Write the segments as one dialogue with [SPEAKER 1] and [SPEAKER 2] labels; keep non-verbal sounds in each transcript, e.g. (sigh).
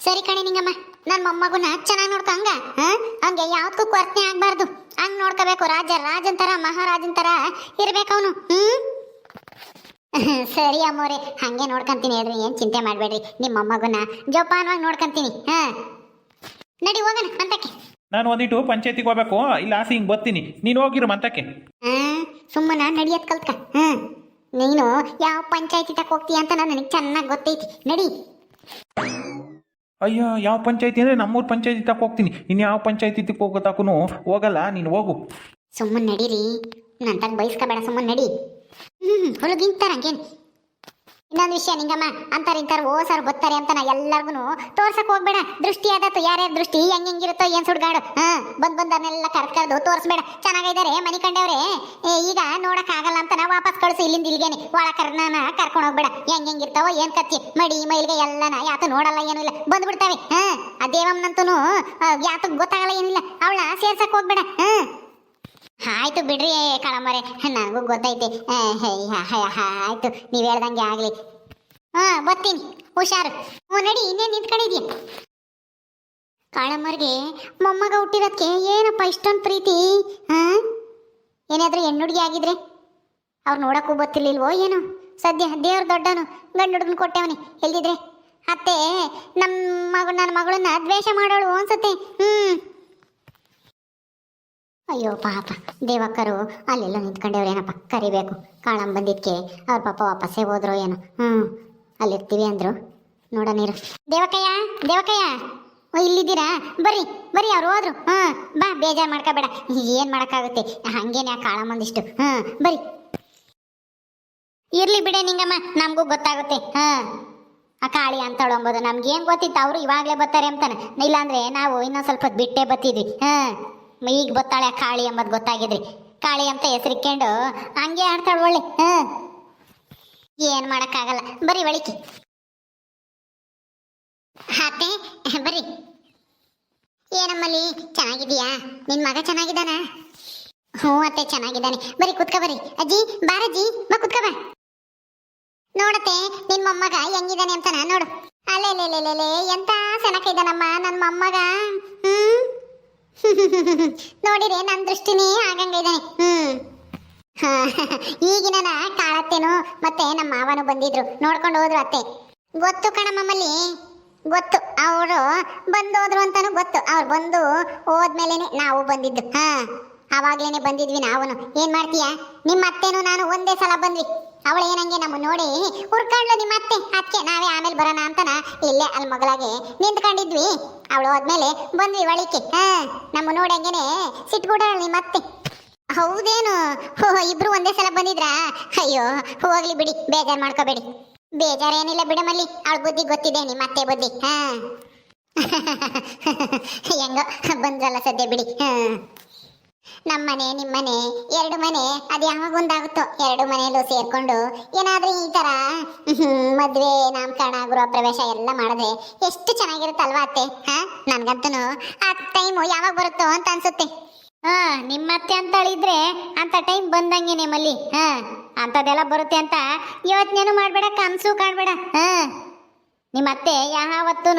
[SPEAKER 1] ಸರಿ ಕಣೆ ನಿಂಗಮ್ಮ ನನ್ನ ಮೊಮ್ಮಗುನ ಚೆನ್ನಾಗಿ ನೋಡ್ಕೊ ಹಂಗ ಹಂಗೆ ಯಾವ್ದಕ್ಕೂ ಕೊರತೆ ಆಗ್ಬಾರ್ದು. ಹಂಗ್ ನೋಡ್ಕೋಬೇಕು ರಾಜ ರಾಜನ್ ತರ ಮಹಾರಾಜನ್ ತರ ಇರ್ಬೇಕು ಅವನು ಹ್ಮ್? (laughs) ಸರಿ ಅಮ್ಮೋರೆ ಹಂಗೆ ನೋಡ್ಕೊಂತೀನಿ ಅದ್ರ ಏನ್ ಚಿಂತೆ ಮಾಡ್ಬೇಡ್ರಿ. ನಿಮ್ಮ ಮೊಮ್ಮಗುನ ಜೋಪಾನವಾಗಿ ನೋಡ್ಕೊಂತೀನಿ ಹಾ? ನಡಿ ಹೋಗಣ ಅಂತಕ್ಕೆ
[SPEAKER 2] ನಾನು ಒಂದಿಟ್ಟು ಪಂಚಾಯತಿಗೆ ಹೋಗ್ಬೇಕು ಇಲ್ಲ ಆಸೆ ಹಿಂಗೆ ಬರ್ತೀನಿ. ನೀನು ಹೋಗಿರು ಮಂತಕ್ಕೆ.
[SPEAKER 1] ಹಾ ಸುಮ್ಮನ ನಡಿಯತ್ ಕಲ್ತ್ಕ ಹ್ಮ್ ನೀನು ಯಾವ ಪಂಚಾಯತಿ ತಕ್ಕ ಹೋಗ್ತೀಯ ಅಂತ ನನಗೆ ಚೆನ್ನಾಗಿ ಗೊತ್ತೈತಿ. ನಡಿ.
[SPEAKER 2] ಅಯ್ಯೋ, ಯಾವ ಪಂಚಾಯತಿ ಅಂದರೆ ನಮ್ಮೂರು ಪಂಚಾಯತಿ ತಕ್ಕ ಹೋಗ್ತೀನಿ. ಇನ್ನು ಯಾವ ಪಂಚಾಯತಿ ತಕ್ಕ ಹೋಗೋ ತಕ್ಕೂ ಹೋಗಲ್ಲ, ನೀನು ಹೋಗು.
[SPEAKER 1] ಸುಮ್ಮನೆ ನಡೀರಿ. ನಂತಾಗ ಬಯಸ್ಕೋಬೇಡ ಸುಮ್ಮನೆ ನಡಿ. ಹ್ಮ್ ಹೊರಗಿಂತಾರ ಹಂಗೇನು? ಇನ್ನೊಂದು ವಿಷಯ ನಿಂಗಮ್ಮ ಅಂತಾರೆ ಇಂತಾರ ಓ ಸರ್ ಗೊತ್ತಾರೆ ಅಂತ ನಾ ಎಲ್ಲರಿಗೂ ತೋರ್ಸಕ್ ಹೋಗ್ಬೇಡ. ದೃಷ್ಟಿ ಆದತ್ತು ಯಾರ್ಯಾರ ದೃಷ್ಟಿ, ಹೆಂಗ್ ಹೆಂಗಿರುತ್ತೋ ಏನ್ ಸುಡ್ಗಾಡು. ಹಾ, ಬಂದ್ ಬಂದವ್ರನ್ನೆಲ್ಲ ಕರ್ದ್ ಕರ್ದು ತೋರಿಸ್ಬೇಡ. ಚೆನ್ನಾಗಿದ್ದಾರೆ ಮನಿ ಕಂಡವ್ರೆ? ಈಗ ನೋಡಕ್ ಆಗಲ್ಲ ಅಂತ ನಾ ವಾಪಸ್ ಕಳ್ಸಿ ಇಲ್ಲಿಂದ ಇಲ್ಗೇನೆ ಒಳ ಕರ್ನಾನ ಕರ್ಕೊಂಡು ಹೋಗ್ಬೇಡ. ಹೆಂಗ್ ಹೆಂಗಿರ್ತಾವೋ ಏನ್ ಕತ್ತಿ. ಮಡಿ, ಮೈಲ್ಗೆ ಎಲ್ಲನ ಯಾತ ನೋಡಲ್ಲ ಏನೂ ಇಲ್ಲ. ಬಂದ್ಬಿಡ್ತಾವೆ ಹಾ, ಆ ದೇವಮ್ಮನಂತೂ ಯಾತಕ್ ಗೊತ್ತಾಗಲ್ಲ ಏನಿಲ್ಲ ಅವಳ ಸೇರ್ಸಕ್ ಹೋಗ್ಬೇಡ. ಹಾ. ಆಯ್ತು ಬಿಡ್ರಿ ಕಳಮರೆ ನನಗೂ ಗೊತ್ತೈತೆ. ಆಯ್ತು. ನೀವ್ ಹೇಳ್ದಂಗೆ ಆಗ್ಲಿ. ಹಾ, ಬರ್ತೀನಿ. ಹುಷಾರು. ಹ್ಞೂ ನಡಿ, ಇನ್ನೇನು ನಿಂತ್ಕೊಂಡಿದ್ಯ? ಕಾಳಮ್ಮರ್ಗೆ ಮೊಮ್ಮಗ ಹುಟ್ಟಿರೋದಕ್ಕೆ ಏನಪ್ಪ ಇಷ್ಟೊಂದು ಪ್ರೀತಿ? ಹಾ? ಏನಾದ್ರೂ ಹೆಣ್ಣುಡುಗಿ ಆಗಿದ್ರೆ? ಅವ್ರು ನೋಡಕ್ಕೂ ಗೊತ್ತಿರ್ಲಿಲ್ವೋ ಏನು? ಸದ್ಯ ದೇವ್ರ ದೊಡ್ಡನು ಗಂಡು ಹುಡುಗನ ಕೊಟ್ಟೆವನಿ. ಎಲ್ಲಿದ್ರೆ ಅತ್ತೆ ನಮ್ಮ ಮಗ ನನ್ನ ಮಗಳನ್ನ ದ್ವೇಷ ಮಾಡೋಳು ಅನ್ಸತ್ತೆ. ಹ್ಮ್. ಅಯ್ಯೋ, ಪಾಪ. ದೇವಕ್ಕರು, ಅಲ್ಲೆಲ್ಲ ನಿಂತ್ಕೊಂಡವ್ರೇನಪ್ಪ ಕರಿಬೇಕು. ಕಾಳಂ ಬಂದಿದ್ಕೆ, ಅವ್ರ ಪಾಪ ವಾಪಸ್ಸೇ ಹೋದ್ರು ಏನೋ. ಹ್ಞೂ ಅಲ್ಲಿರ್ತೀವಿ ಅಂದ್ರು. ನೋಡ ನೀರು ದೇವಕಯ್ಯ ದೇವಕಯ್ಯ ಓ, ಇಲ್ಲಿದ್ದೀರಾ? ಬರ್ರಿ ಬರ್ರಿ, ಅವ್ರು ಹೋದ್ರು. ಹ್ಞೂ ಬಾ, ಬೇಜಾರು ಮಾಡ್ಕೋಬೇಡ. ಏನು ಮಾಡೋಕ್ಕಾಗುತ್ತೆ? ಹಂಗೇನೆ ಆ ಕಾಳಮ್ಮಂದಿಷ್ಟು ಹ್ಞೂ ಬರ್ರಿ. ಇರಲಿ ಬಿಡೆ ನಿಂಗಮ್ಮ, ನಮಗೂ ಗೊತ್ತಾಗುತ್ತೆ. ಹಾಂ ಆ ಕಾಳಿ ಅಂತಳು ಅಂಬೋದು ನಮ್ಗೆ ಏನು ಗೊತ್ತಿತ್ತು? ಅವರು ಇವಾಗಲೇ ಬರ್ತಾರೆ ಅಂತಾನೆ. ಇಲ್ಲಾಂದರೆ ನಾವು ಇನ್ನೊಂದು ಸ್ವಲ್ಪ ಬಿಟ್ಟೇ ಬತ್ತಿದ್ವಿ ಹಾಂ ಈಗ ಬತ್ತಾಳೆ ಕಾಳಿ ಎಂಬುದು ಗೊತ್ತಾಗಿದ್ರಿ. ಕಾಳಿ ಅಂತ ಹೆಸರಿಕೊಂಡು ಹಂಗೆ ಆಡ್ತಾಳೆ ಒಳ್ಳೆ. ಏನ್ ಏನು ಮಾಡೋಕ್ಕಾಗಲ್ಲ. ಬರೀ ಒಳಿಕೆ. ಹಾತೆ ಬರ್ರಿ. ಏನಮ್ಮಲ್ಲಿ ಚೆನ್ನಾಗಿದೀಯಾ ನಿನ್ ಮಗ ಚೆನ್ನಾಗಿದ್ದಾನ? ಹ್ಞೂ ಅತ್ತೆ, ಚೆನ್ನಾಗಿದ್ದಾನೆ. ಬರೀ ಕುತ್ಕ ಬರ್ರಿ. ಅಜ್ಜಿ ಬಾರಜ್ಜಿ ಬಾ, ಕುತ್ಕ ಬಾ. ನೋಡತ್ತೆ, ನಿನ್ ಮೊಮ್ಮಗ ಹೆಂಗಿದ್ದಾನೆ ಅಂತ ನೋಡು. ಅಲ್ಲೇ ಎಂತ ಸೆನಕ ಇದ್ದಾನಮ್ಮ ನನ್ನ ಮೊಮ್ಮಗ? ಹ್ಮ್? (laughs) ನೋಡಿರೆ ನನ್ನ ದೃಷ್ಟಿನೇ ಆಗಂಗ ಇದ್ದಾನೆ ಹ್ಮ್. (laughs) ಈಗಿನ ಕಾಳತ್ತೇನು, ಮತ್ತೆ ನಮ್ಮ ಮಾವನು ಬಂದಿದ್ರು. ನೋಡ್ಕೊಂಡು ಹೋದ್ರು ಅತ್ತೆ. ಗೊತ್ತು ಕಣಮ್ಮಲ್ಲಿ ಗೊತ್ತು. ಅವರು ಬಂದೋದ್ರು ಅಂತಾನು ಗೊತ್ತು. ಅವ್ರು ಬಂದು ಹೋದ್ಮೇಲೆನೆ ನಾವು ಬಂದಿದ್ದು. ಹಾ ಅವಾಗ್ಲೇನೆ ಬಂದಿದ್ವಿ ನಾವುನು. ಏನ್ ಮಾಡ್ತೀಯ? ನಿಮ್ಮ ಅತ್ತೆನೂ ನಾನು ಒಂದೇ ಸಲ ಬಂದ್ವಿ. ಅವಳು ಏನಂಗೆ ನಮ್ಮ ನೋಡಿ, ಹುರ್ಕಂಡ್ಲು ನಿಮ್ಮ ಅತ್ತೆ. ಅದಕ್ಕೆ ನಾವೇ ಆಮೇಲೆ ಬರೋಣ ಅಂತನ ಇಲ್ಲೇ ಅಲ್ಲಿ ಮಗಳಾಗೆ ನಿಂತ್ಕೊಂಡಿದ್ವಿ. ಅವಳು ಹೋದ್ಮೇಲೆ, ಬಂದ್ವಿ ಒಳಿಕೆ ಹಾ, ನಮ್ಮ ನೋಡಿ ಹಂಗೇನೆ ಸಿಟ್ಬಿಡೋಳು ನಿಮ್ಮ ಅತ್ತೆ. ಹೌದೇನು? ಹೋ ಇಬ್ರು ಒಂದೇ ಸಲ ಬಂದಿದ್ರಾ? ಅಯ್ಯೋ, ಹೋಗ್ಲಿ ಬಿಡಿ, ಬೇಜಾರ್ ಮಾಡ್ಕೋಬೇಡಿ. ಬೇಜಾರೇನಿಲ್ಲ ಬಿಡಮಲ್ಲಿ ಅವಳ ಬುದ್ಧಿ ಗೊತ್ತಿದೆ ನಿಮ್ಮ ಅತ್ತೆ ಬುದ್ಧಿ. ಹಾ. (laughs) ಹೆಂಗೋ, ಬಂದ್ರಲ್ಲ ಸದ್ಯ ಬಿಡಿ. ಹಾ. ನಮ್ಮನೆ ನಿಮ್ಮನೆ ಎರಡು ಮನೆ, ಅದು ಯಾವಾಗ ಒಂದಾಗುತ್ತೋ ಎರಡು ಮನೆಯಲ್ಲೂ ಸೇರ್ಕೊಂಡು ಏನಾದ್ರೂ ಈ ತರ ಮದ್ವೆ, ನಾಮಕರಣ, ಗೃಹ ಪ್ರವೇಶ ಎಲ್ಲ ಮಾಡಿದ್ರೆ ಎಷ್ಟು ಚೆನ್ನಾಗಿರುತ್ತಲ್ವಾ ಅತ್ತೆ, ಹಾ? ನನ್ಗಂತೂ ಆ ಟೈಮು ಯಾವಾಗ ಬರುತ್ತೋ ಅಂತ ಅನ್ಸುತ್ತೆ. ಹಾ ನಿಮ್ಮತ್ತೆ ಅಂತ ಹೇಳಿದ್ರೆ ಅಂತ ಟೈಮ್ ಬಂದಂಗೆ ನಿಮ್ಮಲ್ಲಿ ಹಾ? ಅಂತದೆಲ್ಲ ಬರುತ್ತೆ ಅಂತ ಯೋಚನೆನೂ ಮಾಡ್ಬೇಡ, ಕನ್ಸು ಕಾಣ್ಬೇಡ, ಹಾ? ನಿಮ್ಮತ್ತೆ ಯಾವತ್ತೂ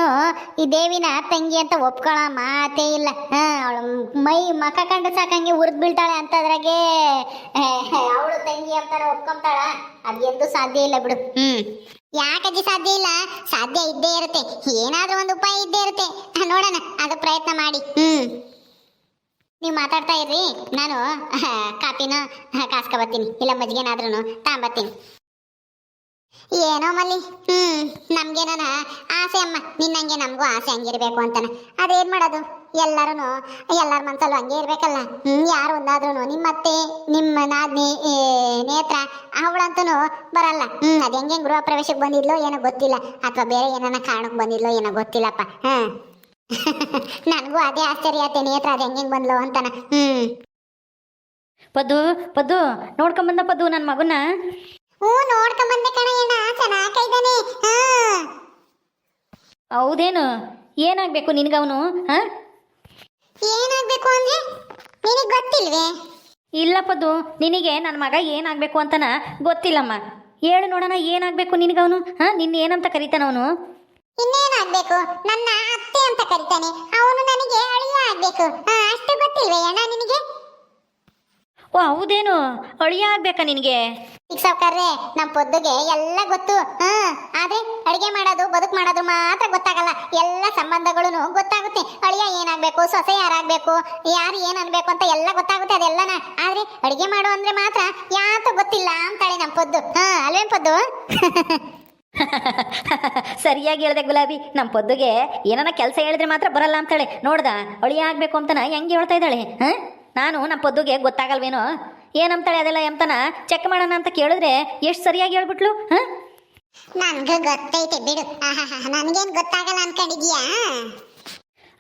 [SPEAKER 1] ಈ ದೇವಿನ ತಂಗಿ ಅಂತ ಒಪ್ಕೊಳ್ಳೋ ಮಾತೇ ಇಲ್ಲ. ಅವಳು ಮೈ ಮಕ ಕಂಡು ಸಾಕಂಗೆ ಉರ್ದ್ ಬೀಳ್ತಾಳೆ ಅಂತದ್ರಾಗೆ ಅವಳು ತಂಗಿ ಅಂತಾನೆ ಒಪ್ಕೊಂತಾಳ ಅದೆಂದು ಸಾಧ್ಯ ಇಲ್ಲ ಬಿಡು. ಹ್ಮ್. ಯಾಕಜ್ಜಿ ಸಾಧ್ಯ ಇಲ್ಲ? ಸಾಧ್ಯ ಇದ್ದೇ ಇರುತ್ತೆ. ಏನಾದ್ರೂ ಒಂದು ಉಪಾಯ ಇದ್ದೇ ಇರುತ್ತೆ. ನೋಡೋಣ, ಅದು ಪ್ರಯತ್ನ ಮಾಡಿ. ಹ್ಮ್. ನೀವು ಮಾತಾಡ್ತಾ ಇರ್ರಿ. ನಾನು ಕಾಪಿನ ಕಾಸ್ಕೊ ಬರ್ತೀನಿ. ಇಲ್ಲ ಮಜ್ಜಿಗೆನಾದ್ರೂ ತಗೊಂಬರ್ತೀನಿ ಏನೋ ಮಲ್ಲಿ. ಹ್ಮ್ ನಮ್ಗೇನ ಆಸೆ ಅಮ್ಮ. ನಿನ್ನಂಗೆ ನಮಗೂ ಆಸೆ ಹಂಗಿರ್ಬೇಕು ಅಂತಾನ. ಅದೇನ್ ಮಾಡೋದು? ಎಲ್ಲರೂ ಎಲ್ಲರ ಮನ್ಸಲ್ಲೂ ಹಂಗೆ ಇರ್ಬೇಕಲ್ಲ. ಹ್ಮ್, ಯಾರು ಒಂದಾದ್ರೂ ನಿಮ್ಮತ್ತೆ ನಿಮ್ಮ ನಾದ್ನಿ ನೇತ್ರ ಅವಳಂತೂ ಬರಲ್ಲ. ಹ್ಮ್, ಅದ್ ಹೆಂಗೆ ಗೃಹ ಪ್ರವೇಶಕ್ಕೆ ಬಂದಿದ್ಲೋ ಏನೋ ಗೊತ್ತಿಲ್ಲ. ಅಥವಾ ಬೇರೆ ಏನಾನ ಕಾರಣಕ್ಕೆ ಬಂದಿದ್ಲೋ ಏನೋ ಗೊತ್ತಿಲ್ಲಪ್ಪ. ಹ್ಮ್. (laughs) ನನಗೂ ಅದೇ ಆಶ್ಚರ್ಯ ಆಯ್ತೆ ನೇತ್ರ ಅದ್ ಹೆಂಗೆ ಬಂದ್ಲು ಅಂತಾನ. ಹ್ಮ್.
[SPEAKER 3] ಪದ್ದು ಪದ್ದು, ನೋಡ್ಕೊಂಬಂದ ಪದ್ದು ನನ್ನ ಮಗನ.
[SPEAKER 1] ಹ್ಞೂ ನೋಡ್ಕೊಂಬಂದೆ ಕಣಯ್ಯಣ್ಣ ಚೆನ್ನಾಗೈದಾನೆ ಹಾ.
[SPEAKER 3] ಹೌದೇನು? ಏನಾಗಬೇಕು ನಿನಗವನು ಹಾಂ?
[SPEAKER 1] ಏನಾಗ್ಬೇಕು ಅಂದ್ರೆ ನಿನಗೆ ಗೊತ್ತಿಲ್ವೇ?
[SPEAKER 3] ಇಲ್ಲಪ್ಪದು ನಿನಗೆ ನನ್ನ ಮಗ ಏನಾಗಬೇಕು ಅಂತನ ಗೊತ್ತಿಲ್ಲಮ್ಮ. ಹೇಳು ನೋಡೋಣ ಏನಾಗಬೇಕು ನಿನಗವನು? ಹಾಂ ನಿನ್ನ ಏನಂತ ಕರಿತಾನವನು
[SPEAKER 1] ಇನ್ನೇನಾಗ್ಬೇಕು? ನನ್ನ ಅತ್ತೆ ಅಂತ ಕರಿತಾನೆ. ಅವನು ನನಗೆ ಅಳಿಯ ಆಗ್ಬೇಕು. ಹಾ ಅಷ್ಟು ಗೊತ್ತಿಲ್ವೇ ಅಣ್ಣ ನಿನಗೆ?
[SPEAKER 3] ಓ ಹೌದೇನು? ಅಳಿಯ ಆಗ್ಬೇಕಾ ನಿನಗೆ?
[SPEAKER 1] ಈಗ ಸಾವ್ಕಾರ್ರೆ ನಮ್ಮ ಪೊದ್ದುಗೆ ಎಲ್ಲ ಗೊತ್ತು. ಹ್ಮ್ ಆದ್ರೆ ಅಡಿಗೆ ಮಾಡೋದು ಬದುಕು ಮಾಡೋದು ಮಾತ್ರ ಗೊತ್ತಾಗಲ್ಲ. ಎಲ್ಲ ಸಂಬಂಧಗಳು ಗೊತ್ತಾಗುತ್ತೆ. ಅಳಿಯ ಏನಾಗಬೇಕು ಸೊಸೆ ಯಾರಾಗ್ಬೇಕು ಯಾರು ಏನ್ ಅನ್ಬೇಕು ಅಂತ ಎಲ್ಲ ಗೊತ್ತಾಗುತ್ತೆ ಅದೆಲ್ಲನ. ಆದ್ರೆ ಅಡಿಗೆ ಮಾಡು ಅಂದ್ರೆ ಮಾತ್ರ ಯಾತು ಗೊತ್ತಿಲ್ಲ ಅಂತಾಳೆ ನಮ್ಮ ಪೊದ್ದು. ಹಾ ಅಲ್ವೇನ್ ಪೊದ್ದು? (laughs)
[SPEAKER 3] ಸರಿಯಾಗಿ ಹೇಳ್ದೆ ಗುಲಾಬಿ. ನಮ್ಮ ಪೊದ್ದುಗೆ ಏನಾನ ಕೆಲಸ ಹೇಳಿದ್ರೆ ಮಾತ್ರ ಬರಲ್ಲ ಅಂತಾಳೆ. ನೋಡ್ದ ಅಳಿಯ ಆಗ್ಬೇಕು ಅಂತನ ಹೆಂಗೆ ಹೇಳ್ತಾ ಇದ್ದಾಳೆ? ಹಾಂ? ನಾನು ನಮ್ಮ ಪದ್ದುಗೆ ಗೊತ್ತಾಗಲ್ವೇನೋ? ಏನಂತಾಳೆ ಅದೆಲ್ಲ ಎಂತನ? ಚೆಕ್ ಮಾಡೋಣ ಅಂತ ಕೇಳಿದ್ರೆ ಎಷ್ಟು ಸರಿಯಾಗಿ ಹೇಳ್ಬಿಟ್ಲು ಹಾಂ?
[SPEAKER 1] ನನ್ಗೂ ಗೊತ್ತೈತೆ ಬಿಡು. ನನ್ಗೇನ್ ಗೊತ್ತಾಗಲ್ಲ ಅನ್ಕೊಂಡಿದ್ಯಾ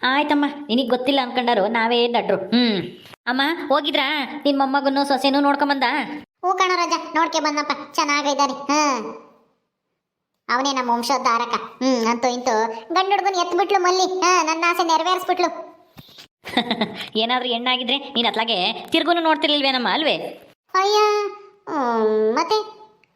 [SPEAKER 3] ಆಯ್ತಮ್ಮ ನಿನಗೆ ಗೊತ್ತಿಲ್ಲ ಅನ್ಕೊಂಡಾರು ನಾವೇ ದಡ್ರು ಹ್ಞೂ ಅಮ್ಮ ಹೋಗಿದ್ರಾ? ನಿನ್ನ ಮೊಮ್ಮಗನ್ನು ಸೊಸೆನೂ ನೋಡ್ಕೊಂಬಂದ?
[SPEAKER 1] ಹೂ ಕಣ ರಜ ನೋಡ್ಕೆ ಬಂದಪ್ಪ ಚೆನ್ನಾಗಿದ್ದಾರೆ ಹಾ. ಅವನೇ ನಮ್ಮ ವಂಶೋದ್ಧಾರಕ ಹ್ಮ್ ಅಂತೂ ಇಂತೂ ಗಂಡು ಹುಡುಗನ್ ಎತ್ಬಿಟ್ಲು ಮಲ್ಲಿ ಹ ನನ್ನ ಆಸೆ ನೆರವೇರಿಸ್ಬಿಟ್ಲು. (laughs)
[SPEAKER 3] ಏನಾದರೂ ಹೆಣ್ಣಾಗಿದ್ರೆ ನೀನು ಅತ್ಲಾಗೆ ತಿರ್ಗುನು ನೋಡ್ತಿರ್ಲಿಲ್ವೇನಮ್ಮ ಅಲ್ವೇ?
[SPEAKER 1] ಅಯ್ಯ ಮತ್ತೆ?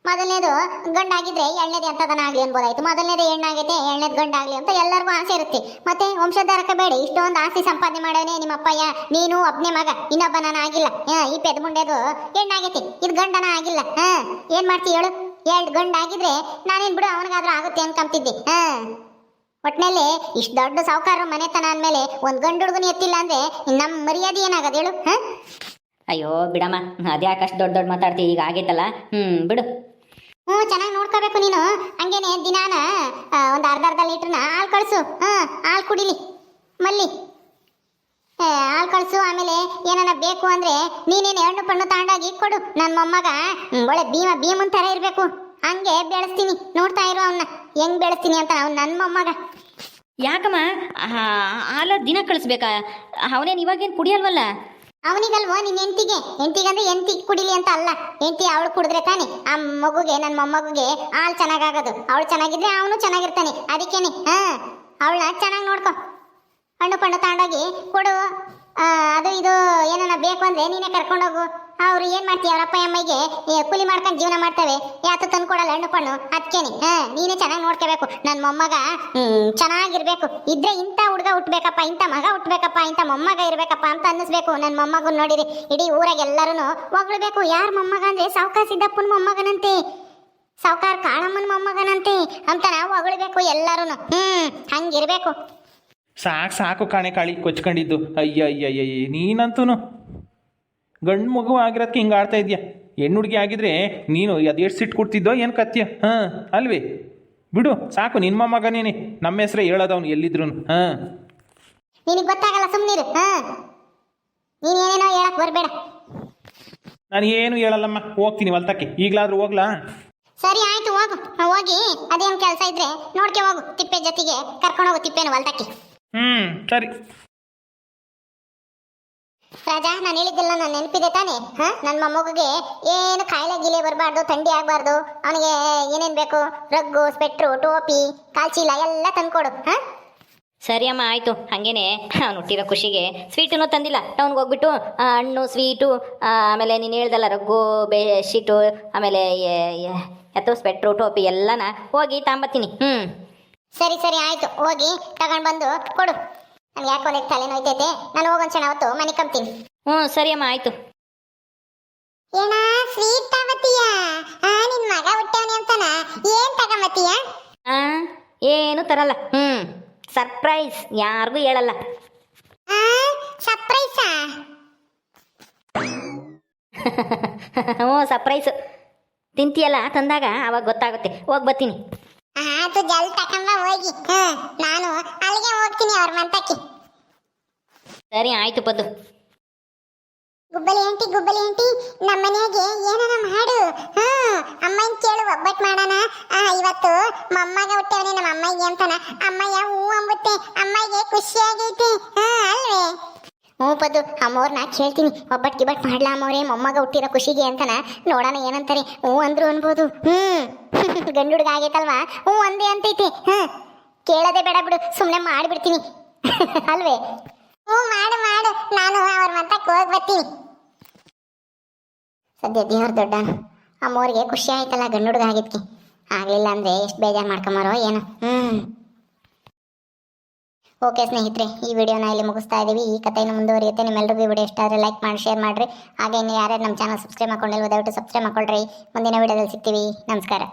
[SPEAKER 1] ಮೊದಲನೇದು ಗಂಡಾಗಿದ್ರೆ ಅಂತ ಎಂತದನ ಆಗ್ಲಿ ಅನ್ಬೋದಾಯ್ತು. ಮೊದಲನೇದು ಹೆಣ್ಣಾಗೈತೆ ಗಂಡ ಗಂಡಾಗ್ಲಿ ಅಂತ ಎಲ್ಲರಿಗೂ ಆಸೆ ಇರುತ್ತೆ. ಮತ್ತೆ ವಂಶಧಾರಕಬೇಡಿ ಬೇಡ, ಇಷ್ಟೊಂದು ಆಸ್ತಿ ಸಂಪಾದನೆ ಮಾಡೋನೆ ನಿಮ್ಮ ಅಪ್ಪಯ್ಯ ನೀನು ಒಬ್ಬನೇ ಮಗ ಇನ್ನೊಬ್ಬ ನಾನು ಆಗಿಲ್ಲ ಈ ಪೆದ್ ಮುಂಡೆದು ಹೆಣ್ಣಾಗೈತಿ, ಇದು ಗಂಡನ ಆಗಿಲ್ಲ. ಹಾ, ಏನ್ ಮಾಡ್ತಿ ಹೇಳು? ಎರಡು ಗಂಡಾಗಿದ್ರೆ ನಾನೇನ್ ಬಿಡು, ಅವನಿಗಾದ್ರೂ ಆಗುತ್ತೆ ಅನ್ಕೊಂತಿದ್ದೆ ಹಾ. ಒಟ್ನಲ್ಲಿ ಇಷ್ಟು ದೊಡ್ಡ ಸಾವುಕಾರ ಮನೆತನ ಅಂದಮೇಲೆ ಒಂದು ಗಂಡು ಹುಡುಗನ ಎತ್ತಿಲ್ಲ ಅಂದ್ರೆ ನಮ್ಮ ಮರ್ಯಾದೆ ಏನಾಗದು ಹೇಳು ಹಾ?
[SPEAKER 3] ಅಯ್ಯೋ ಬಿಡಮ್ಮ ಅದ್ಯಾಕೆ ಅಷ್ಟು ದೊಡ್ಡ ದೊಡ್ಡ ಮಾತಾಡ್ತಿ ಈಗ ಆಗೈತಲ್ಲ? ಹ್ಞೂ ಬಿಡು.
[SPEAKER 1] ಹ್ಞೂ ಚೆನ್ನಾಗಿ ನೋಡ್ಕೋಬೇಕು ನೀನು. ಹಂಗೇನೆ ದಿನಾನ ಒಂದು ಅರ್ಧ ಅರ್ಧ ಲೀಟ್ರನ್ನ ಹಾಲು ಕಳಿಸು ಹಾಂ? ಹಾಲು ಕುಡಿಲಿ ಮಲ್ಲಿ. ಹಾಲು ಕಳಿಸು ಆಮೇಲೆ ಏನಾನ ಬೇಕು ಅಂದ್ರೆ ನೀನೇನು ಹೆಣ್ಣು ಪಣ್ಣು ತಾಂಡಾಗಿ ಕೊಡು. ನನ್ನ ಮೊಮ್ಮಗ ಒಳ್ಳೆ ಭೀಮ ಭೀಮನ್ ಥರ ಇರಬೇಕು. ಹಂಗೆ ಬೆಳೆಸ್ತೀನಿ ನೋಡ್ತಾ ಇರು ಅವನ್ನ ಹೆಂಗ್ ಬೆಳೆಸ್ತೀನಿ ಅಂತ ಅವ್ನು ನನ್ನ ಮೊಮ್ಮಗ.
[SPEAKER 3] ಯಾಕಮ್ಮ? ಹಾಲ ದಿನ ಕಳಿಸ್ಬೇಕಾ? ಅವನೇನು ಇವಾಗೇನು ಕುಡಿಯಲ್ವಲ್ಲ?
[SPEAKER 1] ಅವನಿಗಲ್ವೋ ನಿನ್ನ ಹೆಂಡತಿಗೆ? ಹೆಂಡತಿಗಂದ್ರೆ ಹೆಂಡತಿ ಕುಡಿಲಿ ಅಂತ ಅಲ್ಲ. ಹೆಂಡತಿ ಅವಳು ಕುಡಿದ್ರೆ ತಾನೆ. ಆ ಮಗುಗೆ ನನ್ನ ಮೊಮ್ಮಗುಗೆ ಹಾಲು ಚೆನ್ನಾಗಾಗೋದು. ಅವಳು ಚೆನ್ನಾಗಿದ್ರೆ ಅವನು ಚೆನ್ನಾಗಿರ್ತಾನೆ. ಅದಕ್ಕೇನೆ, ಹಾ. ಅವಳನ್ನ ಚೆನ್ನಾಗಿ ನೋಡ್ಕೊ. ಹಣ್ಣು ಪಣ್ಣು ತಗೊಂಡೋಗಿ ಕೊಡು. ಅದು ಇದು ಏನನ್ನ ಬೇಕು ಅಂದರೆ ನೀನೇ ಕರ್ಕೊಂಡೋಗು. ಅವ್ರು ಏನ್ ಮಾಡ್ತೀಯ ಅವ್ರ ಅಪ್ಪ ಅಮ್ಮಗೆ ಕೂಲಿ ಮಾಡ್ಕೊಂಡು ಜೀವನ ಮಾಡ್ತವೆ. ಯಾತು ತಂದು ಕೊಡಲ್ಲ ಹಣ್ಣು ಪಣ್ಣು. ಅದ್ಕೇನಿ. ನೀನೇ ಚೆನ್ನಾಗಿ ನೋಡ್ಕೋಬೇಕು. ನನ್ನ ಮೊಮ್ಮಗ ಚೆನ್ನಾಗಿರ್ಬೇಕು. ಇದ್ರೆ ಇಂಥ ಹುಡುಗ ಹುಟ್ಬೇಕಪ್ಪ, ಇಂಥ ಮಗ ಹುಟ್ಬೇಕಪ್ಪ, ಇಂಥ ಮೊಮ್ಮಗ ಇರಬೇಕಪ್ಪ ಅಂತ ಅನ್ನಿಸ್ಬೇಕು ನನ್ನ ಮೊಮ್ಮಗನ್ ನೋಡಿರಿ. ಇಡೀ ಊರಾಗ ಎಲ್ಲರೂ ಹೊಗಳ್ಬೇಕು. ಯಾರ ಮೊಮ್ಮಗ ಅಂದ್ರೆ ಸಾವುಕಾರ ಸಿದ್ದಪ್ಪನ ಮೊಮ್ಮಗನಂತೆ. ಸಾವುಕಾರ ಕಾಳಮ್ಮನ ಮೊಮ್ಮಗನಂತೆ ಅಂತ ನಾವು ಹೊಗಳ್ಬೇಕು ಎಲ್ಲರೂ ಹ್ಮ್, ಹಂಗಿರ್ಬೇಕು.
[SPEAKER 2] ಸಾಕು ಸಾಕು ಕಾಣೆ ಕಾಳಿ, ಕೊಚ್ಕೊಂಡಿದ್ದು. ಅಯ್ಯ ಅಯ್ಯ ಅಯ್ಯ ನೀನಂತೂ ಗಂಡು ಮಗು ಆಗಿರೋದಕ್ಕೆ ಹಿಂಗೆ ಆಡ್ತಾ ಇದೆಯಾ? ಹೆಣ್ಣು ಹುಡುಗಿ ಆಗಿದ್ರೆ ನೀನು ಅದು ಎಷ್ಟು ಸಿಟ್ಟು ಕೊಡ್ತಿದ್ದೋ ಏನು ಕತ್ಯ? ಹಾಂ ಅಲ್ವೇ? ಬಿಡು ಸಾಕು ನಿನ್ನ ಮಗನೇನೆ ನಮ್ಮ ಹೆಸರೇ ಹೇಳೋದು ಅವ್ನು ಎಲ್ಲಿದ್ರು ಹಾಂ.
[SPEAKER 1] ನಿನಗೆ ಗೊತ್ತಾಗಲ್ಲ ಸುಮ್ಮನಿರು ನೀನು ನೀನೇನೇನೋ ಹೇಳಕ್ ಬರಬೇಡ.
[SPEAKER 2] ನಾನು ಏನು ಹೇಳಲ್ಲಮ್ಮ ಹೋಗ್ತೀನಿ ಹೊಲ್ತಕ್ಕೆ. ಈಗಲಾದ್ರೂ ಹೋಗ್ಲಾ?
[SPEAKER 1] ಸರಿ ಆಯ್ತು ಹೋಗು. ಹೋಗಿ ಅದೇನು ಕೆಲಸ ಇದ್ರೆ ನೋಡ್ಕೆ ಹೋಗು ತಿಪ್ಪೆ ಜೊತೆಗೆ ಕರ್ಕೊಂಡು ಹೋಗು ತಿಪ್ಪೆನ ಹೊಲ್ತಕ್ಕೆ.
[SPEAKER 2] ಹ್ಞೂ ಸರಿ.
[SPEAKER 1] ರಾಜಾ ನಾನು ಹೇಳಿದ್ದೆಲ್ಲ ನಾನು ನೆನಪಿದೆ ತಾನೆ? ಹಾ? ನನ್ನ ಮೊಮ್ಮಗುಗೆ ಏನು ಕಾಯಿಲೆ ಗೀಲೆ ಬರಬಾರ್ದು ಥಂಡಿ ಆಗಬಾರ್ದು ಅವನಿಗೆ ಏನೇನು ಬೇಕು? ರಗ್ಗು ಸ್ವೆಟ್ರು ಟೋಪಿ ಕಾಲ್ಚೀಲ ಎಲ್ಲ ತಂದ್ಕೊಡು ಹಾ?
[SPEAKER 3] ಸರಿ ಅಮ್ಮ ಆಯಿತು. ಹಾಗೇನೆ ಅವ್ನು ಹುಟ್ಟಿರೋ ಖುಷಿಗೆ ಸ್ವೀಟನ್ನು ತಂದಿಲ್ಲ. ಟೌನ್ಗೆ ಹೋಗ್ಬಿಟ್ಟು ಆ, ಹಣ್ಣು ಸ್ವೀಟು ಆ, ಆಮೇಲೆ ನೀನು ಹೇಳ್ದಲ್ಲ ರಗ್ಗು ಬೆಡ್ಶೀಟು ಆಮೇಲೆ ಎತ್ತೋ ಸ್ವೆಟ್ರು ಟೋಪಿ ಎಲ್ಲನ ಹೋಗಿ ತಾಂಬತ್ತೀನಿ. ಹ್ಞೂ
[SPEAKER 1] ಸರಿ ಸರಿ ಆಯ್ತು. ಹೋಗಿ ತಗೊಂಡು ಬಂದು ಕೊಡು. ನನಗೆ ಯಾಕೋ ಒಂದಿಟ್ಟು ತಲೆ ನೋಯ್ತೈತೆ? ನಾನು ಹೋಗೊಂದು ಅವತ್ತು ಮನೆ ಕಂಬ್ತೀನಿ.
[SPEAKER 3] ಹ್ಞೂ ಸರಿ ಅಮ್ಮ ಆಯಿತು.
[SPEAKER 1] ಏನ ಸ್ವೀಟ್ ತಗತೀಯ? ಆ ನಿನ್ ಮಗ ಹುಟ್ಟವನಿ ಅಂತಾನ? ಏನ್ ತಗೊಂಬತ್ತೀಯ
[SPEAKER 3] ಆ ಏನು ತರಲ್ಲ. ಹ್ಞೂ ಸರ್ಪ್ರೈಸ್ ಯಾರಿಗೂ ಹೇಳಲ್ಲ.
[SPEAKER 1] ಆ ಸರ್ಪ್ರೈಸಾ (laughs)
[SPEAKER 3] ಹ್ಞೂ ಸರ್ಪ್ರೈಸು ತಿಂತೀಯಲ್ಲ ತಂದಾಗ ಅವಾಗ ಗೊತ್ತಾಗುತ್ತೆ. ಹೋಗಿ ಬರ್ತೀನಿ.
[SPEAKER 1] ಅದು ಜಲ್ ತಕೊಂಬ ಹೋಗಿ. ಹ ನಾನು ಹೋಗ್ತೀನಿ ಅವ್ರ ಮಂತಕ್ಕೆ
[SPEAKER 3] ಸರಿ ಆಯ್ತು ಪದ್ದು.
[SPEAKER 1] ಗುಬ್ಬಲಿ ಆಂಟಿ ಗುಬ್ಬಲಿ ಆಂಟಿ ನಮ್ಮ ಮನೆಯಾಗೆ ಏನಾನ ಮಾಡು. ಹಾ ಅಮ್ಮನ್ ಕೇಳು ಒಬ್ಬಟ್ ಮಾಡಣ. ಆ, ಇವತ್ತು ಮೊಮ್ಮಗ ಹುಟ್ಟವನೆ ನಮ್ಮ ಅಮ್ಮಯ್ಯ ಅಂತಾನ. ಅಮ್ಮಯ್ಯ ಹೂ ಅಂಬುತ್ತೆ ಅಮ್ಮಗೆ ಖುಷಿ ಆಗೈತೆ ಹಾ ಅಲ್ವೇ? ಹ್ಞೂ ಪದ್ದು ಅಮ್ಮವ್ರನ್ನ ಕೇಳ್ತೀನಿ. ಒಬ್ಬಟ್ ಗಿಬ್ಬಟ್ ಮಾಡ್ಲಾ ಅಮ್ಮವ್ರೆ ಮೊಮ್ಮಗ ಹುಟ್ಟಿರೋ ಖುಷಿಗೆ ಅಂತನ. ನೋಡೋಣ ಏನಂತಾರೆ. ಹ್ಞೂ ಅಂದ್ರು ಅನ್ಬೋದು. ಹ್ಮ್ (laughs) ಗಂಡು ಹುಡುಗ ಆಗೈತಲ್ವಾ? ಹ್ಞೂ ಒಂದೇ ಅಂತೈತಿ. ಹಾ ಕೇಳದೆ ಬೇಡ ಬಿಡು ಸುಮ್ಮನೆ ಮಾಡಿಬಿಡ್ತೀನಿ. ಅಲ್ವೇ? ಹ್ಞೂ, ಮಾಡು ಮಾಡು. ನಾನು ಅವ್ರ ಹೋಗಿ ಬರ್ತೀನಿ. ಸದ್ಯ ದೇವ್ರ ದೊಡ್ಡ ಅಮ್ಮವ್ರಿಗೆ ಖುಷಿ ಆಯ್ತಲ್ಲ, ಗಂಡು ಹುಡುಗ ಆಗಿದ್ಕೆ. ಆಗ್ಲಿಲ್ಲ ಅಂದ್ರೆ ಎಷ್ಟು ಬೇಜಾರು ಮಾಡ್ಕೊಂಬಾರೋ ಏನು. ಹ್ಞೂ ಓಕೆ ಸ್ನೇಹಿತರೆ, ಈ ವಿಡಿಯೋನ ಇಲ್ಲಿ ಮುಗಿಸ್ತಾ ಇದ್ದೀವಿ ಈ ಕಥೆಯನ್ನು ಮುಂದುವರಿಯುತ್ತೆ. ನಿಮ್ಮೆಲ್ಲರಿಗೂ ವಿಡಿಯೋ ಇಷ್ಟ ಆದರೆ ಲೈಕ್ ಮಾಡಿ, ಶೇರ್ ಮಾಡಿರಿ. ಹಾಗೆ ಇನ್ನು ಯಾರ್ಯಾರು ನಮ್ಮ ಚಾನಲ್ ಸಬ್ಸ್ಕ್ರೈಬ್ ಮಾಡ್ಕೊಂಡಿಲ್ಲ ದಯವಿಟ್ಟು ಸಬ್ಸ್ಕ್ರೈಬ್ ಮಾಡ್ಕೊಳ್ರಿ. ಮುಂದಿನ ವಿಡಿಯೋದಲ್ಲಿ ಸಿಗ್ತೀವಿ. ನಮಸ್ಕಾರ.